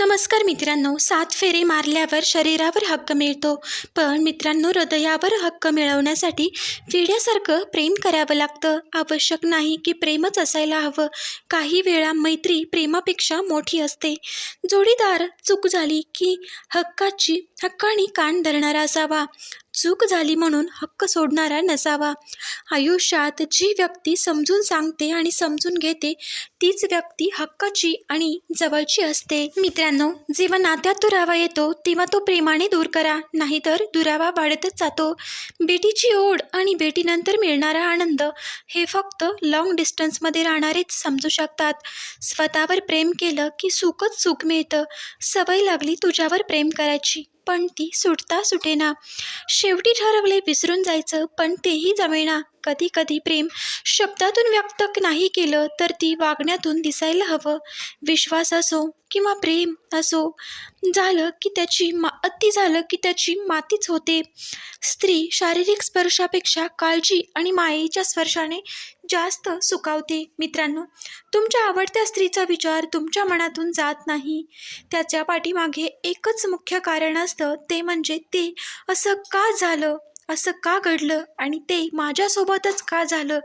नमस्कार मित्रांनो सात फेरे मारल्यावर शरीरावर हक्क मिळतो. पण मित्रांनो हृदयावर हक्क मिळवण्यासाठी वेड्यासारखं प्रेम करावं लागतं. आवश्यक नाही की प्रेमच असायला हवं. काही वेळा मैत्री प्रेमापेक्षा मोठी असते. जोडीदार चूक झाली की हक्काची हक्काने कान धरणारा असावा. चूक झाली म्हणून हक्क सोडणारा नसावा. आयुष्यात जी व्यक्ती समजून सांगते आणि समजून घेते तीच व्यक्ती हक्काची आणि जवळची असते. मित्रांनो जेव्हा नात्यात दुरावा येतो तेव्हा तो प्रेमाने दूर करा नाहीतर दुरावा वाढतच जातो. बेटीची ओढ आणि बेटीनंतर मिळणारा आनंद हे फक्त लाँग डिस्टन्समध्ये राहणारेच समजू शकतात. स्वतःवर प्रेम केलं की सुखच सुख मिळतं. सवय लागली तुझ्यावर प्रेम करायची. पण ती सुटता सुटेना. शेवटी ठरवले विसरून जायचं पण तेही जमेना. कधी कधी प्रेम शब्दातून व्यक्त नाही केलं तर ती वागण्यातून दिसायला हवं. विश्वास असो किंवा प्रेम असो झालं की त्याची मा अति झालं की त्याची मातीच होते. स्त्री शारीरिक स्पर्शापेक्षा काळजी आणि मायेच्या स्पर्शाने जास्त सुकावते मित्रांनो तुमच्या आवडत्या स्त्रीचा विचार तुमच्या मनातून जात नाही. त्याच्या पाठीमागे एकच मुख्य कारण असतं ते म्हणजे ते. असं का झालं? असं का घडलं? आणि ते माझ्यासोबतच का झालं?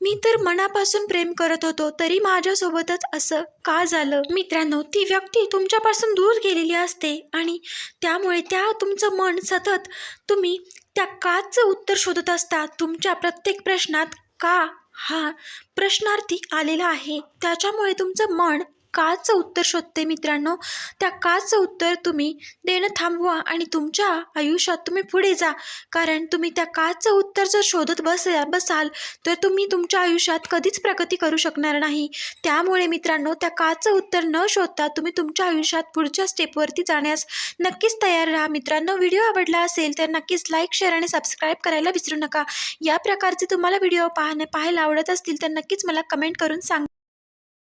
मी तर मनापासून प्रेम करत होतो तरी माझ्यासोबतच असं का झालं? मित्रांनो ती व्यक्ती तुमच्यापासून दूर गेलेली असते आणि त्यामुळे त्या तुमचं मन सतत तुम्ही त्या काचं उत्तर शोधत असता तुमच्या प्रत्येक प्रश्नात का हा प्रश्नार्थी आलेला आहे? त्याच्यामुळे तुमचं मन काचं उत्तर शोधते मित्रांनो? त्या काचं उत्तर तुम्ही देणं थांबवा आणि तुमच्या आयुष्यात तुम्ही पुढे जा. कारण तुम्ही त्या काचं उत्तर जर शोधत बस बसाल तर तुम्ही तुमच्या आयुष्यात कधीच प्रगती करू शकणार नाही. त्यामुळे मित्रांनो त्या काचं उत्तर न शोधता तुम्ही तुमच्या आयुष्यात पुढच्या स्टेपवरती जाण्यास नक्कीच तयार राहा. मित्रांनो व्हिडिओ आवडला असेल तर नक्कीच लाईक शेअर आणि सबस्क्राईब करायला विसरू नका. या प्रकारचे तुम्हाला व्हिडिओ पाहणे पाहायला आवडत असतील तर नक्कीच मला कमेंट करून सांगा.